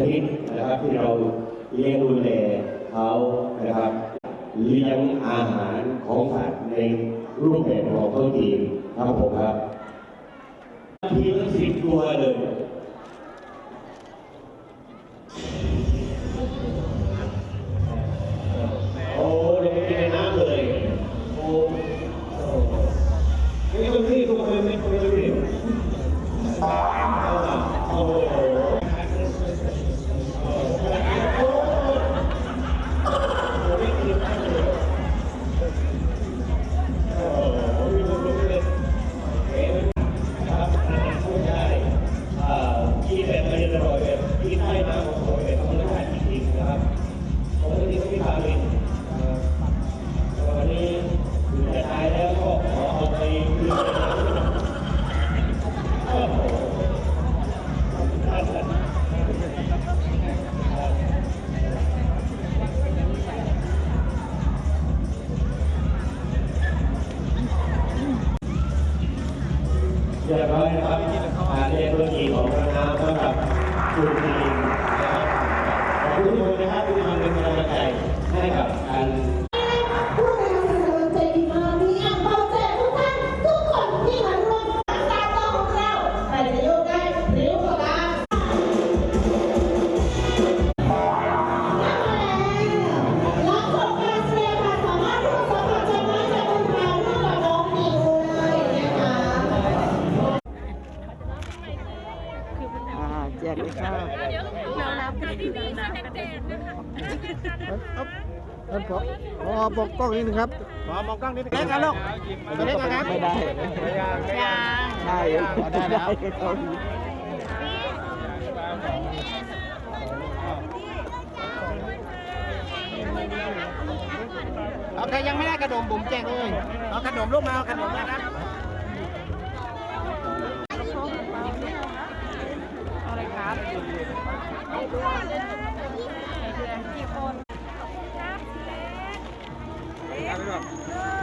ที่เราเลี้ยงดูแลเขานะครับ เลี้ยงอาหารของสัตว์ในรูปแบบของท้องถิ่นครับผมครับทีละสิบตัวเลยโอ้ลงไปในน้ำเลยโอ้โอ้ไม่ต้องรีบทุกคนไม่ต้องรีบ ร้อยนะครับการเรียนธุรกิจของคณะสำหรับคุณทีมนะครับขอบคุณทุกคนนะครับที่มาเป็นกำลังใจให้กับการ เลยค่ะเรารับกันดีๆค่ะเด็กๆนะคะท่านพอพอบอกกล้องนิดนึงครับพอมองกล้องนิดนึงเล็กกันลูกเล็กกันครับไม่ได้ใช่ได้แล้วเอาใคยังไม่ได้ขนมผมแจกเลยเอาขนมลูกมาเอาขนมมาครับ ห